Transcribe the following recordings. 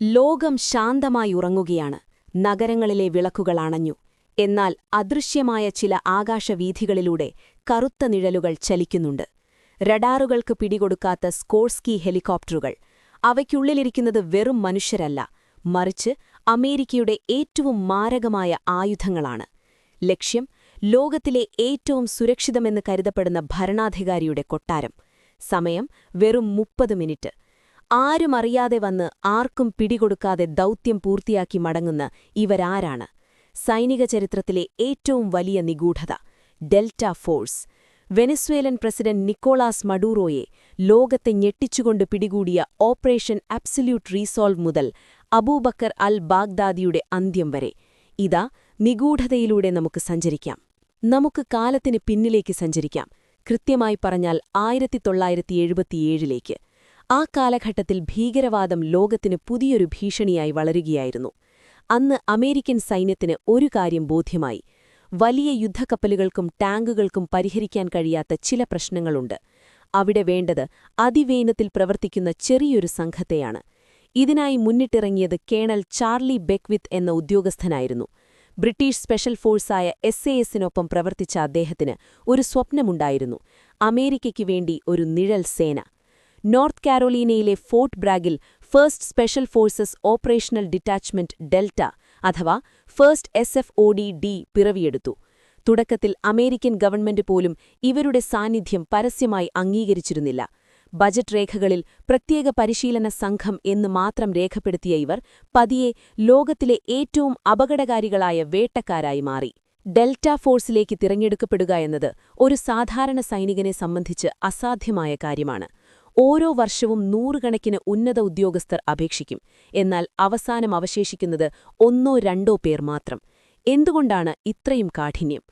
ലോകം ശാന്തമായി ഉറങ്ങുകയാണ്. നഗരങ്ങളിലെ വിളക്കുകൾ അണഞ്ഞു. എന്നാൽ അദൃശ്യമായ ചില ആകാശവീഥികളിലൂടെ കറുത്ത നിഴലുകൾ ചലിക്കുന്നുണ്ട്. റഡാറുകൾക്ക് പിടികൊടുക്കാത്ത സ്കോഴ്സ്കി ഹെലികോപ്റ്ററുകൾ. അവയ്ക്കുള്ളിലിരിക്കുന്നത് വെറും മനുഷ്യരല്ല. മറിച്ച് അമേരിക്കയുടെ ഏറ്റവും മാരകമായ ആയുധങ്ങളാണ്. ലക്ഷ്യം ലോകത്തിലെ ഏറ്റവും സുരക്ഷിതമെന്ന് കരുതപ്പെടുന്ന ഭരണാധികാരിയുടെ കൊട്ടാരം. സമയം വെറും മുപ്പത് മിനിറ്റ്. ആരുമറിയാതെ വന്ന് ആർക്കും പിടികൊടുക്കാതെ ദൗത്യം പൂർത്തിയാക്കി മടങ്ങുന്ന ഇവരാരാണ്? സൈനിക ചരിത്രത്തിലെ ഏറ്റവും വലിയ നിഗൂഢത Delta Force. Venezuelan president Nicolas മഡൂറോയെ ലോകത്തെ ഞെട്ടിച്ചുകൊണ്ട് പിടികൂടിയ ഓപ്പറേഷൻ അബ്സല്യൂട്ട് റീസോൾവ് മുതൽ അബൂബക്കർ അൽ ബാഗ്ദാദിയുടെ അന്ത്യം വരെ. ഇതാ നിഗൂഢതയിലൂടെ നമുക്ക് സഞ്ചരിക്കാം. നമുക്ക് കാലത്തിന് പിന്നിലേക്ക് സഞ്ചരിക്കാം. കൃത്യമായി പറഞ്ഞാൽ ആയിരത്തി തൊള്ളായിരത്തി എഴുപത്തിയേഴിലേക്ക് ആ കാലഘട്ടത്തിൽ ഭീകരവാദം ലോകത്തിന് പുതിയൊരു ഭീഷണിയായി വളരുകയായിരുന്നു. അന്ന് അമേരിക്കൻ സൈന്യത്തിന് ഒരു കാര്യം ബോധ്യമായി. വലിയ യുദ്ധക്കപ്പലുകൾക്കും ടാങ്കുകൾക്കും പരിഹരിക്കാൻ കഴിയാത്ത ചില പ്രശ്നങ്ങളുണ്ട്. അവിടെ വേണ്ടത് അതിവേനത്തിൽ പ്രവർത്തിക്കുന്ന ചെറിയൊരു സംഘത്തെയാണ്. ഇതിനായി മുന്നിട്ടിറങ്ങിയത് കേണൽ ചാർലി ബെക്വിത്ത് എന്ന ഉദ്യോഗസ്ഥനായിരുന്നു. ബ്രിട്ടീഷ് സ്പെഷ്യൽ ഫോഴ്സായ എസ് എ എസിനൊപ്പം പ്രവർത്തിച്ച അദ്ദേഹത്തിന് ഒരു സ്വപ്നമുണ്ടായിരുന്നു. അമേരിക്കയ്ക്കു വേണ്ടി ഒരു നിഴൽ സേന. നോർത്ത് കാരോലീനയിലെ Fort ബ്രാഗിൽ first special forces operational detachment Delta അഥവാ first S F O D D പിറവിയെടുത്തു. തുടക്കത്തിൽ അമേരിക്കൻ ഗവൺമെന്റ് പോലും ഇവരുടെ സാന്നിധ്യം പരസ്യമായി അംഗീകരിച്ചിരുന്നില്ല. ബജറ്റ് രേഖകളിൽ പ്രത്യേക പരിശീലന സംഘം എന്ന് മാത്രം രേഖപ്പെടുത്തിയ ഇവർ പതിയെ ലോകത്തിലെ ഏറ്റവും അപകടകാരികളായ വേട്ടക്കാരായി മാറി. ഡെൽറ്റ ഫോഴ്സിലേക്ക് തിരഞ്ഞെടുക്കപ്പെടുക എന്നത് ഒരു സാധാരണ സൈനികനെ സംബന്ധിച്ച് അസാധ്യമായ കാര്യമാണ്. ഓരോ വർഷവും നൂറുകണക്കിന് ഉന്നത ഉദ്യോഗസ്ഥർ അപേക്ഷിക്കും. എന്നാൽ അവസാനം അവശേഷിക്കുന്നത് ഒന്നോ രണ്ടോ പേർ മാത്രം. എന്തുകൊണ്ടാണ് ഇത്രയും കാഠിന്യം?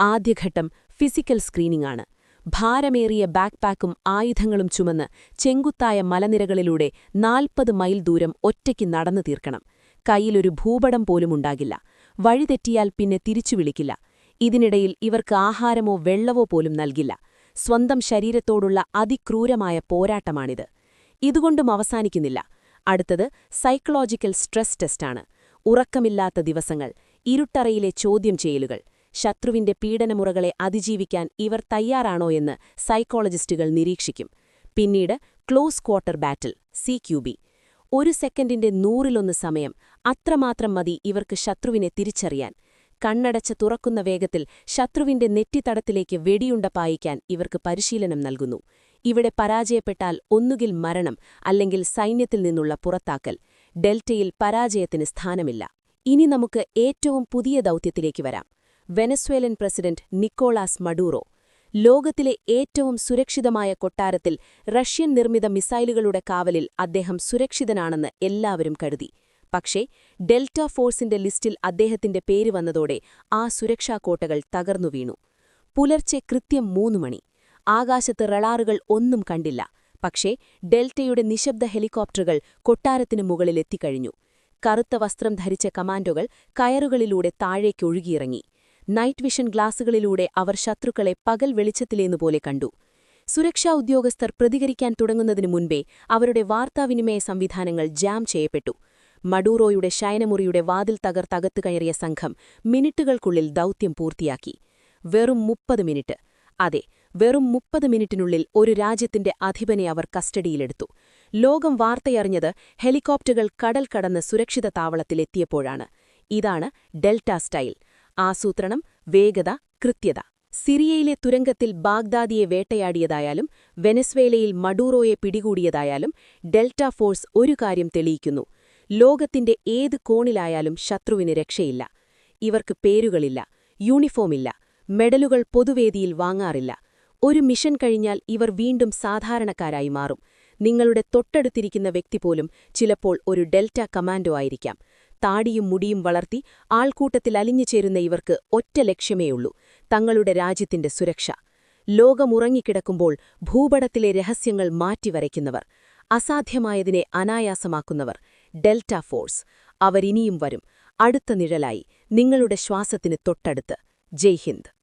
ആദ്യഘട്ടം ഫിസിക്കൽ സ്ക്രീനിംഗ് ആണ് ഭാരമേറിയ ബാക്ക്പാക്കും ആയുധങ്ങളും ചുമന്ന് ചെങ്കുത്തായ മലനിരകളിലൂടെ നാൽപ്പത് മൈൽ ദൂരം ഒറ്റയ്ക്ക് നടന്നു തീർക്കണം. കയ്യിലൊരു ഭൂപടം പോലും ഉണ്ടാകില്ല. വഴിതെറ്റിയാൽ പിന്നെ തിരിച്ചു വിളിക്കില്ല. ഇതിനിടയിൽ ഇവർക്ക് ആഹാരമോ വെള്ളവോ പോലും നൽകില്ല. സ്വന്തം ശരീരത്തോടുള്ള അതിക്രൂരമായ പോരാട്ടമാണിത്. ഇതുകൊണ്ടും അവസാനിക്കുന്നില്ല. അടുത്തത് സൈക്കോളജിക്കൽ സ്ട്രെസ് ടെസ്റ്റാണ് ഉറക്കമില്ലാത്ത ദിവസങ്ങൾ ഇരുട്ടറയിലെ ചോദ്യം ചെയ്യലുകൾ ശത്രുവിന്റെ പീഡനമുറകളെ അതിജീവിക്കാൻ ഇവർ തയ്യാറാണോ എന്ന് സൈക്കോളജിസ്റ്റുകൾ നിരീക്ഷിക്കും. പിന്നീട് ക്ലോസ് ക്വാർട്ടർ ബാറ്റിൽ സി ഒരു സെക്കൻഡിന്റെ നൂറിലൊന്ന് സമയം അത്രമാത്രം മതി ഇവർക്ക് ശത്രുവിനെ തിരിച്ചറിയാൻ. കണ്ണടച്ച് തുറക്കുന്ന വേഗത്തിൽ ശത്രുവിന്റെ നെറ്റിത്തടത്തിലേക്ക് വെടിയുണ്ട പായിക്കാൻ ഇവർക്ക് പരിശീലനം നൽകുന്നു. ഇവിടെ പരാജയപ്പെട്ടാൽ ഒന്നുകിൽ മരണം അല്ലെങ്കിൽ സൈന്യത്തിൽ നിന്നുള്ള പുറത്താക്കൽ. ഡെൽറ്റയിൽ പരാജയത്തിന് സ്ഥാനമില്ല. ഇനി നമുക്ക് ഏറ്റവും പുതിയ ദൗത്യത്തിലേക്ക് വരാം. Venezuelan president Nicolas Maduro. ലോകത്തിലെ ഏറ്റവും സുരക്ഷിതമായ കൊട്ടാരത്തിൽ റഷ്യൻ നിർമ്മിത മിസൈലുകളുടെ കാവലിൽ അദ്ദേഹം സുരക്ഷിതനാണെന്ന് എല്ലാവരും കരുതി. പക്ഷേ ഡെൽറ്റ ഫോഴ്സിന്റെ ലിസ്റ്റിൽ അദ്ദേഹത്തിന്റെ പേര് വന്നതോടെ ആ സുരക്ഷാ കോട്ടകൾ തകർന്നു വീണു. പുലർച്ചെ കൃത്യം മൂന്നു മണി. ആകാശത്ത് റളാറുകൾ ഒന്നും കണ്ടില്ല. പക്ഷേ ഡെൽറ്റയുടെ നിശബ്ദ ഹെലികോപ്റ്ററുകൾ കൊട്ടാരത്തിനു മുകളിലെത്തിക്കഴിഞ്ഞു കറുത്ത വസ്ത്രം ധരിച്ച കമാൻഡോകൾ കയറുകളിലൂടെ താഴേക്കൊഴുകിയിറങ്ങി നൈറ്റ് വിഷൻ ഗ്ലാസുകളിലൂടെ അവർ ശത്രുക്കളെ പകൽ വെളിച്ചത്തിലേന്നുപോലെ കണ്ടു. സുരക്ഷാ ഉദ്യോഗസ്ഥർ പ്രതികരിക്കാൻ തുടങ്ങുന്നതിനു മുൻപേ അവരുടെ വാർത്താവിനിമയ സംവിധാനങ്ങൾ ജാം ചെയ്യപ്പെട്ടു. മഡൂറോയുടെ ശയനമുറിയുടെ വാതിൽ തകർത്തകത്തു കയറിയ സംഘം മിനിറ്റുകൾക്കുള്ളിൽ ദൗത്യം പൂർത്തിയാക്കി. വെറും മുപ്പത് മിനിറ്റ്. അതെ വെറും മുപ്പത് മിനിറ്റിനുള്ളിൽ ഒരു രാജ്യത്തിന്റെ അധിപനെ അവർ കസ്റ്റഡിയിലെടുത്തു. ലോകം വാർത്തയറിഞ്ഞത് ഹെലികോപ്റ്ററുകൾ കടൽ കടന്ന് സുരക്ഷിത താവളത്തിലെത്തിയപ്പോഴാണ് ഇതാണ് ഡെൽറ്റ സ്റ്റൈൽ. ആസൂത്രണം വേഗത കൃത്യത. സിറിയയിലെ തുരങ്കത്തിൽ ബാഗ്ദാദിയെ വേട്ടയാടിയതായാലും വെനസ്വേലയിൽ മഡൂറോയെ പിടികൂടിയതായാലും ഡെൽറ്റ ഫോഴ്സ് ഒരു കാര്യം തെളിയിക്കുന്നു. ലോകത്തിന്റെ ഏത് കോണിലായാലും ശത്രുവിന് രക്ഷയില്ല. ഇവർക്ക് പേരുകളില്ല യൂണിഫോമില്ല മെഡലുകൾ പൊതുവേദിയിൽ വാങ്ങാറില്ല. ഒരു മിഷൻ കഴിഞ്ഞാൽ ഇവർ വീണ്ടും സാധാരണക്കാരായി മാറും. നിങ്ങളുടെ തൊട്ടടുത്തിരിക്കുന്ന വ്യക്തി പോലും ചിലപ്പോൾ ഒരു ഡെൽറ്റ കമാൻഡോ ആയിരിക്കാം. താടിയും മുടിയും വളർത്തി ആൾക്കൂട്ടത്തിൽ അലിഞ്ഞു ചേരുന്ന ഇവർക്ക് ഒറ്റ ലക്ഷ്യമേയുള്ളൂ തങ്ങളുടെ രാജ്യത്തിന്റെ സുരക്ഷ. ലോകമുറങ്ങിക്കിടക്കുമ്പോൾ ഭൂപടത്തിലെ രഹസ്യങ്ങൾ മാറ്റിവരയ്ക്കുന്നവർ അസാധ്യമായതിനെ അനായാസമാക്കുന്നവർ. Delta force. അവരിനിയും വരും. അടുത്ത നിഴലായി നിങ്ങളുടെ ശ്വാസത്തിന് തൊട്ടടുത്ത്. ജയ് ഹിന്ദ്.